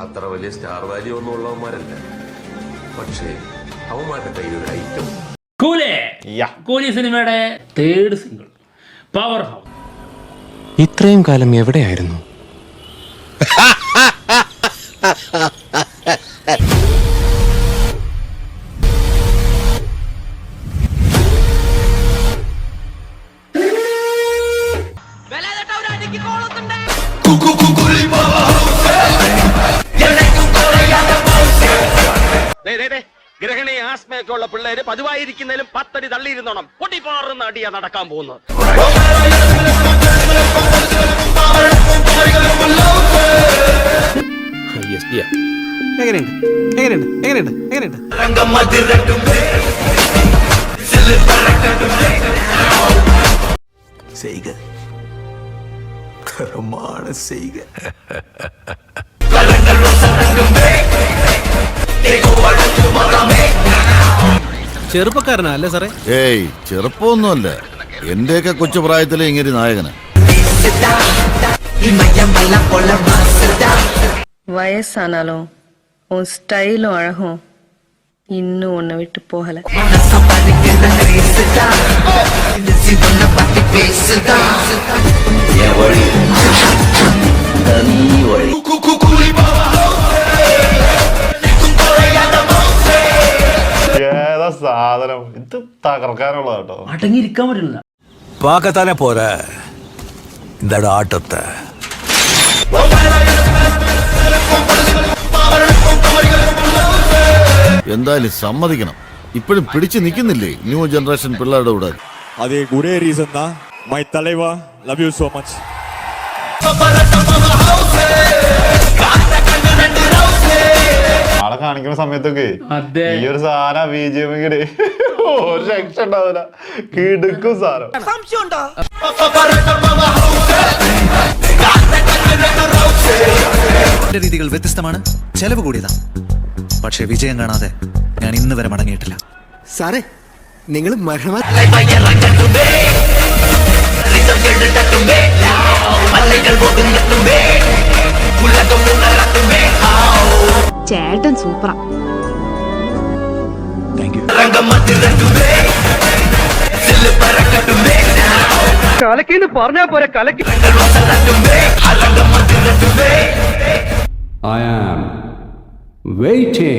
അത്ര വലിയ star value ഒന്നും ഉള്ളവന്മാരല്ല. പക്ഷേ അവന്മാരുടെ കയ്യിൽ ഒരു ഐറ്റം കൂലേ സിനിമയുടെ തേർഡ് സിംഗിൾ പവർ ഹൗസ് ഇത്രയും കാലം എവിടെയായിരുന്നു? ഗ്രഹണി ആസ്മയൊക്കെ ഉള്ള പിള്ളേര് പതിവായിരിക്കുന്നതിലും പത്തടി തള്ളിയിരുന്നോണം പൊട്ടിപ്പാറുന്ന അടിയാ നടക്കാൻ പോകുന്നത് എങ്ങനെയുണ്ട് എങ്ങനെയുണ്ട് എങ്ങനെയുണ്ട് എങ്ങനെയുണ്ട് செய்க தரமான செய்க ചെറുപ്പക്കാരനാ അല്ലേ സാറേ ഏയ് ചെറുപ്പമൊന്നുമല്ല എന്റെയൊക്കെ കൊച്ചു പ്രായത്തിലെ ഇങ്ങനെ നായകന് வயசானாலும் உன் ஸ்டைலும் அழகும் இன்னும் உன்னை விட்டு போகல ഏതാ സാധനം ഇത് തകർക്കാനുള്ള കേട്ടോ അടങ്ങിയിരിക്കാൻ പറ്റില്ല பார்க்கத்தானே போற இந்த ஆட்டத்தை എന്തായാലും സമ്മതിക്കണം ഇപ്പോഴും പിടിച്ചു നിൽക്കുന്നില്ലേ ന്യൂ ജനറേഷൻ പിള്ളേരുടെ കൂടെ அது ஒரே ரீசன் தான் மை தலைவா லவ் யூ ஸோ കാണിക്കുന്ന സമയത്തൊക്കെ ഈ ഒരു സാധനം ബി ജെ എമ്മിങ്ങട് ഒരു രക്ഷ ഉണ്ടാവില്ല കിടുക്കും സാധനം. രീതികൾ വ്യത്യസ്തമാണ്. ചെലവ് കൂടിയതാ. പക്ഷെ വിജയം കാണാതെ ഞാൻ ഇന്ന് വരെ മടങ്ങിയിട്ടില്ല. സാറേ നിങ്ങൾ മരണ സൂപ്പറാ. കലക്കിന്ന് പറഞ്ഞാ പോരെ കലക്കി. I am waiting.